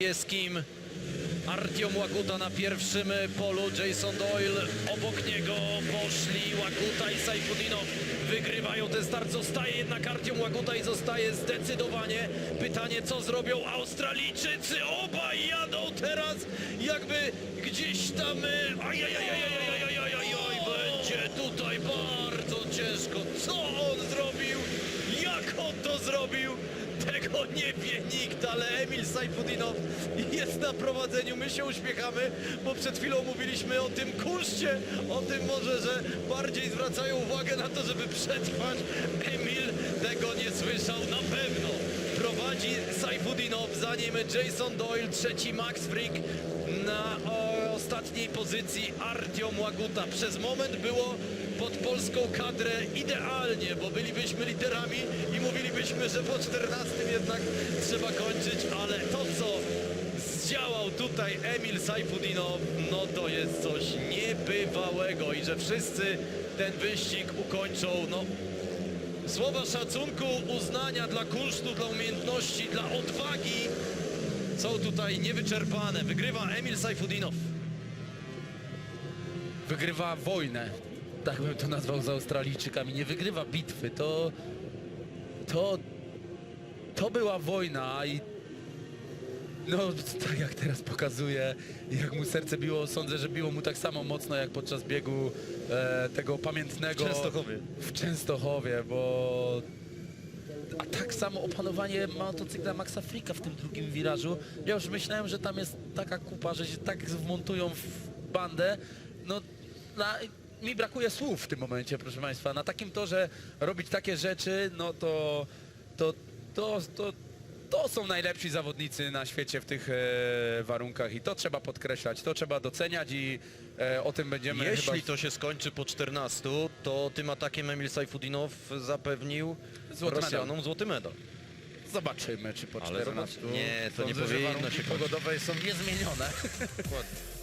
niebieskim. Artiom Łakuta na pierwszym polu, Jason Doyle. Obok niego poszli Łakuta i Sajfudinow wygrywają ten start, zostaje jednak Artiom Łakuta i zostaje zdecydowanie pytanie co zrobią Australijczycy, obaj jadą teraz jakby gdzieś tam, e, ajajajajajajajajaj, będzie tutaj bardzo ciężko, co on zrobił, jak on to zrobił, tego nie wie ale Emil Sajfudinow jest na prowadzeniu. My się uśmiechamy, bo przed chwilą mówiliśmy o tym kuszcie, o tym może, że bardziej zwracają uwagę na to, żeby przetrwać. Emil tego nie słyszał na pewno. Prowadzi Sajfudinow, za nim Jason Doyle, trzeci Max Frick na ostatniej pozycji Artiom Łaguta. Przez moment było pod polską kadrę idealnie, bo bylibyśmy liderami i mówilibyśmy, że po 14 jednak trzeba kończyć, ale to co zdziałał tutaj Emil Sajfudinow, no to jest coś niebywałego i że wszyscy ten wyścig ukończą, no słowa szacunku, uznania dla kunsztu, dla umiejętności, dla odwagi są tutaj niewyczerpane. Wygrywa Emil Sajfudinow. Wygrywa wojnę. Tak bym to nazwał z Australijczykami. Nie wygrywa bitwy. To. To. To była wojna i. No, tak jak teraz pokazuje, jak mu serce biło, sądzę, że biło mu tak samo mocno jak podczas biegu e, tego pamiętnego W Częstochowie. w Częstochowie, bo a tak samo opanowanie motocykla Maxa Frika w tym drugim wirażu. Ja już myślałem, że tam jest taka kupa, że się tak wmontują w bandę. No, na, mi brakuje słów w tym momencie, proszę Państwa. Na takim torze robić takie rzeczy, no to to, to, to, to są najlepsi zawodnicy na świecie w tych e, warunkach i to trzeba podkreślać, to trzeba doceniać i e, o tym będziemy Jeśli chyba... to się skończy po 14, to tym atakiem Emil Sajfudinow zapewnił Złoty Rosjanom złoty medal. Zobaczymy, czy po Ale 14. zobacz- nie, to nie Sądzę, że powinno warunki się kończyć. pogodowe są niezmienione.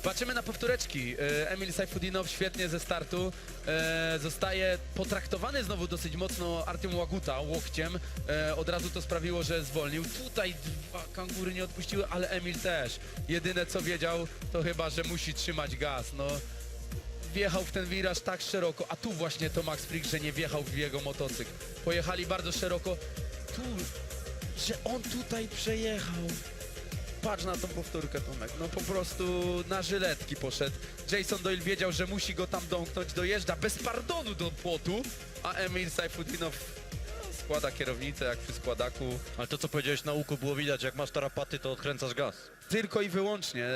Patrzymy na powtóreczki. E, Emil Sajfudinow świetnie ze startu. E, Zostaje potraktowany znowu dosyć mocno Artiom Łaguta łokciem. E, Od razu to sprawiło, że zwolnił. Tutaj dwa kangury nie odpuściły, ale Emil też. Jedyne co wiedział, to chyba, że musi trzymać gaz. No, wjechał w ten wiraż tak szeroko, a tu właśnie to Max Frick, że nie wjechał w jego motocykl. Pojechali bardzo szeroko. Tu, że on tutaj przejechał. Patrz na tą powtórkę, Tomek. No po prostu na żyletki poszedł. Jason Doyle wiedział, że musi go tam domknąć, dojeżdża bez pardonu do płotu, a Emil Sajfudinow no, składa kierownicę jak przy składaku. Ale to co powiedziałeś na łuku było widać, jak masz tarapaty, to odkręcasz gaz. Tylko i wyłącznie.